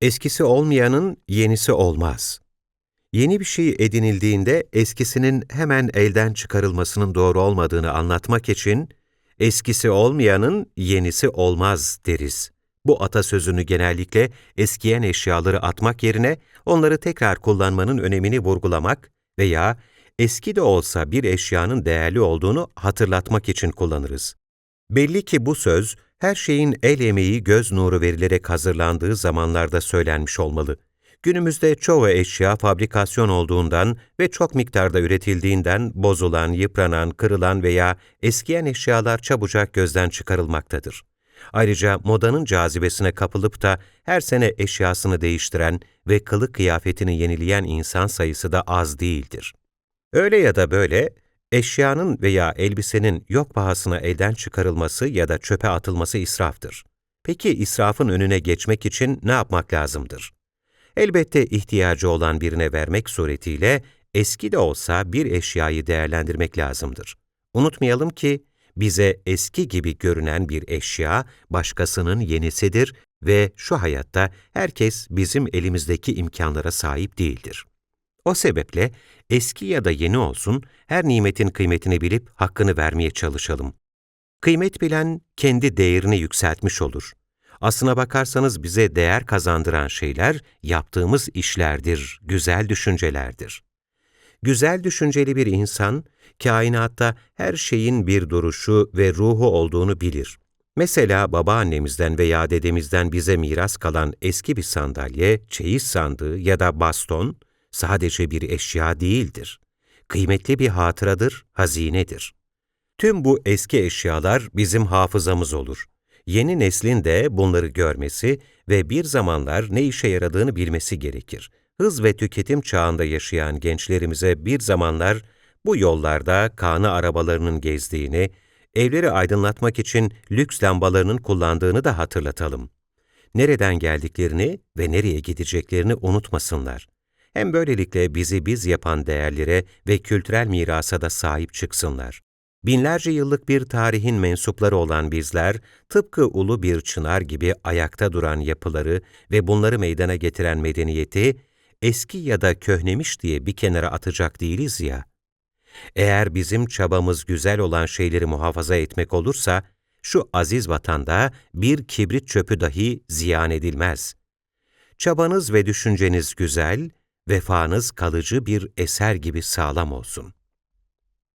Eskisi olmayanın yenisi olmaz. Yeni bir şey edinildiğinde eskisinin hemen elden çıkarılmasının doğru olmadığını anlatmak için eskisi olmayanın yenisi olmaz deriz. Bu atasözünü genellikle eskiyen eşyaları atmak yerine onları tekrar kullanmanın önemini vurgulamak veya eski de olsa bir eşyanın değerli olduğunu hatırlatmak için kullanırız. Belli ki bu söz, her şeyin el emeği göz nuru verilerek hazırlandığı zamanlarda söylenmiş olmalı. Günümüzde çoğu eşya fabrikasyon olduğundan ve çok miktarda üretildiğinden bozulan, yıpranan, kırılan veya eskiyen eşyalar çabucak gözden çıkarılmaktadır. Ayrıca modanın cazibesine kapılıp da her sene eşyasını değiştiren ve kılık kıyafetini yenileyen insan sayısı da az değildir. Öyle ya da böyle, eşyanın veya elbisenin yok pahasına elden çıkarılması ya da çöpe atılması israftır. Peki israfın önüne geçmek için ne yapmak lazımdır? Elbette ihtiyacı olan birine vermek suretiyle eski de olsa bir eşyayı değerlendirmek lazımdır. Unutmayalım ki bize eski gibi görünen bir eşya başkasının yenisidir ve şu hayatta herkes bizim elimizdeki imkanlara sahip değildir. O sebeple eski ya da yeni olsun her nimetin kıymetini bilip hakkını vermeye çalışalım. Kıymet bilen kendi değerini yükseltmiş olur. Aslına bakarsanız bize değer kazandıran şeyler yaptığımız işlerdir, güzel düşüncelerdir. Güzel düşünceli bir insan, kainatta her şeyin bir duruşu ve ruhu olduğunu bilir. Mesela babaannemizden veya dedemizden bize miras kalan eski bir sandalye, çeyiz sandığı ya da baston, sadece bir eşya değildir. Kıymetli bir hatıradır, hazinedir. Tüm bu eski eşyalar bizim hafızamız olur. Yeni neslin de bunları görmesi ve bir zamanlar ne işe yaradığını bilmesi gerekir. Hız ve tüketim çağında yaşayan gençlerimize bir zamanlar bu yollarda kanı arabalarının gezdiğini, evleri aydınlatmak için lüks lambalarının kullandığını da hatırlatalım. Nereden geldiklerini ve nereye gideceklerini unutmasınlar. Hem böylelikle bizi biz yapan değerlere ve kültürel mirasa da sahip çıksınlar. Binlerce yıllık bir tarihin mensupları olan bizler, tıpkı ulu bir çınar gibi ayakta duran yapıları ve bunları meydana getiren medeniyeti, eski ya da köhnemiş diye bir kenara atacak değiliz ya. Eğer bizim çabamız güzel olan şeyleri muhafaza etmek olursa, şu aziz vatanda bir kibrit çöpü dahi ziyan edilmez. Çabanız ve düşünceniz güzel, vefanız kalıcı bir eser gibi sağlam olsun.